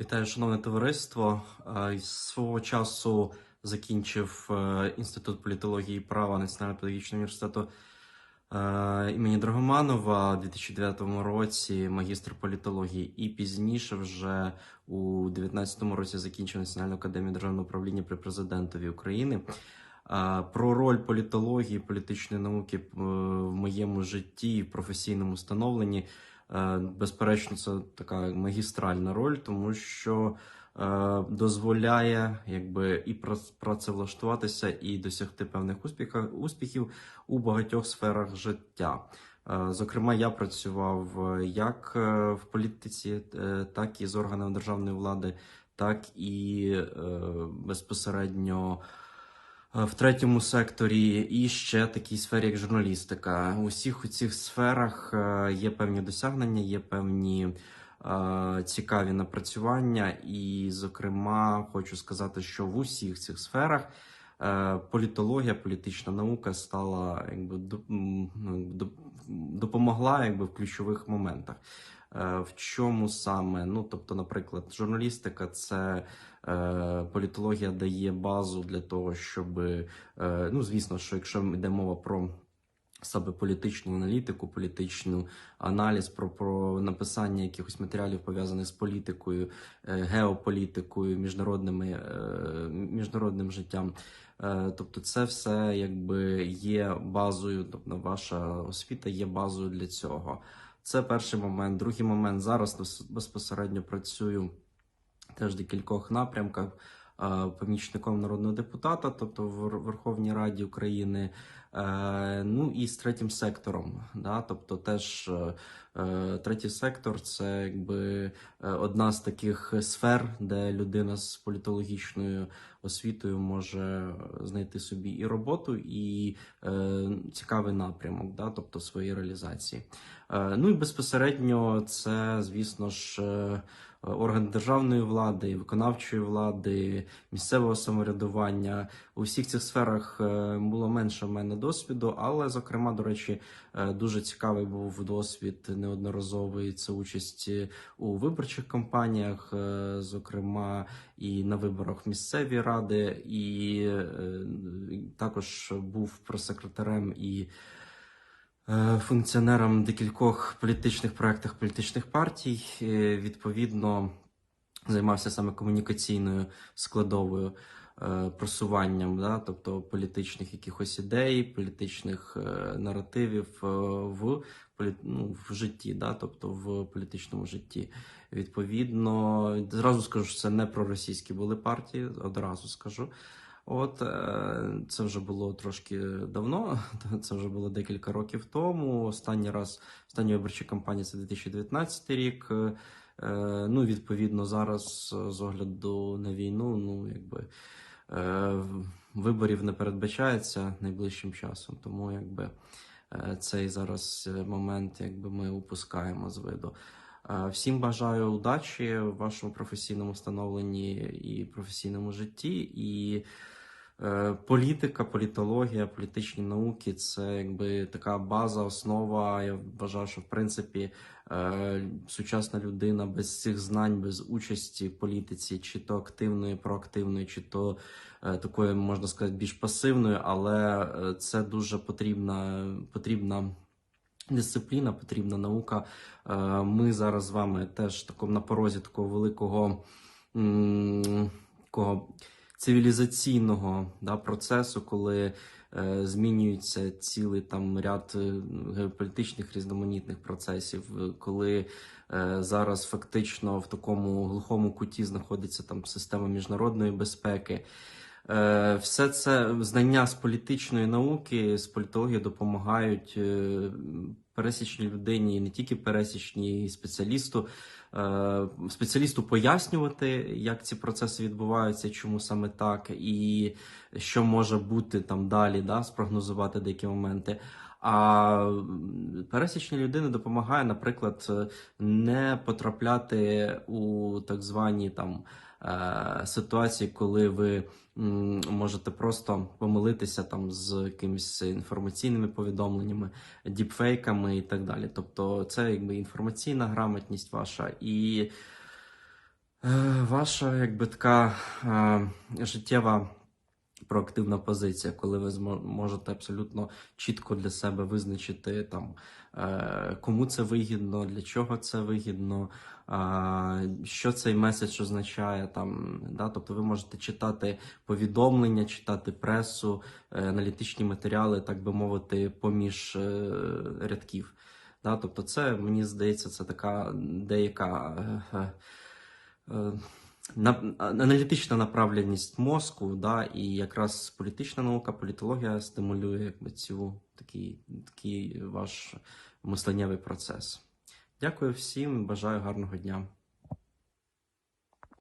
Вітаю, шановне товариство. Е, свого часу закінчив е, Інститут політології і права Національного педагогічного університету е, імені Драгоманова у 2009 році, магістр політології, і пізніше вже у 2019 році закінчив Національну академію державного управління при президентові України. Про роль політології, політичної науки в моєму житті і професійному становленні Безперечно, це така магістральна роль, тому що е, дозволяє якби і прац- працевлаштуватися, і досягти певних успіхів, успіхів у багатьох сферах життя. Е, Зокрема, я працював е, як е, в політиці, е, так і з органами державної влади, так і е, безпосередньо е, в третьому секторі, і ще такій сфері, як журналістика. У всіх у цих сферах е, є певні досягнення, є певні е, цікаві напрацювання. І, зокрема, хочу сказати, що в усіх цих сферах е, політологія, політична наука стала якби ну, до- допомогла якби в ключових моментах. Е, В чому саме? Ну, тобто, наприклад, журналістика це е, політологія дає базу для того, щоб е, ну, звісно, що якщо йде мова про саме політичну аналітику, політичну аналіз, про, про написання якихось матеріалів пов'язаних з політикою, е, геополітикою, міжнародними, е, міжнародним життям. Е, Тобто, це все якби є базою, тобто ваша освіта є базою для цього. Це перший момент. Другий момент зараз безпосередньо працюю теж в декількох напрямках. Помічником народного депутата, тобто в Верховній Раді України, е, ну і з третім сектором. Да? Тобто, теж е, третій сектор це якби е, одна з таких сфер, де людина з політологічною освітою може знайти собі і роботу, і е, цікавий напрямок, да? тобто своєї реалізації. Е, Ну і безпосередньо це, звісно ж, е, органи державної влади, виконавчої влади, місцевого самоврядування. У всіх цих сферах е, було менше в мене досвіду, але, зокрема, до речі, е, дуже цікавий був досвід неодноразовий. Це участь у виборчих кампаніях, е, зокрема, і на виборах місцеві ради, і е, також був прес-секретарем і е, функціонером декількох політичних проєктах політичних партій. Е, Відповідно, займався саме комунікаційною складовою. Е, Просуванням, да, тобто політичних якихось ідей, політичних е, наративів е, в ну, в житті, да, тобто в політичному житті. Відповідно, зразу скажу, що це не проросійські були партії, одразу скажу. От це вже було трошки давно, це вже було декілька років тому. Останній раз, остання виборча кампанія це 2019 рік. Ну, відповідно, зараз з огляду на війну, ну якби виборів не передбачається найближчим часом. Тому якби е, цей зараз е, момент, якби ми упускаємо з виду. Е, Всім бажаю удачі в вашому професійному становленні і професійному житті. І е, політика, політологія, політичні науки це якби така база, основа. Я вважаю, що в принципі е, сучасна людина без цих знань, без участі в політиці, чи то активної, проактивної, чи то е, такої, можна сказати, більш пасивної, але е, це дуже потрібна, потрібна дисципліна, потрібна наука. Е, Ми зараз з вами теж на порозі такого великого такого цивілізаційного да, процесу, коли е, змінюється цілий там ряд е, геополітичних різноманітних процесів, е, коли е, зараз фактично в такому глухому куті знаходиться там система міжнародної безпеки. Е, Все це знання з політичної науки, з політології допомагають е, пересічній людині, не тільки пересічній спеціалісту, е, спеціалісту пояснювати, як ці процеси відбуваються, чому саме так, і що може бути там далі, да, спрогнозувати деякі моменти. А пересічній людини допомагає, наприклад, не потрапляти у так звані там е, ситуації, коли ви можете просто помилитися там з якимись інформаційними повідомленнями, діпфейками і так далі. Тобто, це якби інформаційна грамотність ваша і Е, Ваша якби така е, життєва проактивна позиція, коли ви можете абсолютно чітко для себе визначити там, е, кому це вигідно, для чого це вигідно, що цей меседж означає. Там, да? Тобто ви можете читати повідомлення, читати пресу, е, аналітичні матеріали, так би мовити, поміж е, рядків. Да? Тобто, це мені здається, це така деяка. На, аналітична направленість мозку, да, і якраз політична наука, політологія стимулює якби, цю такий, такий ваш мисленнєвий процес. Дякую всім, бажаю гарного дня.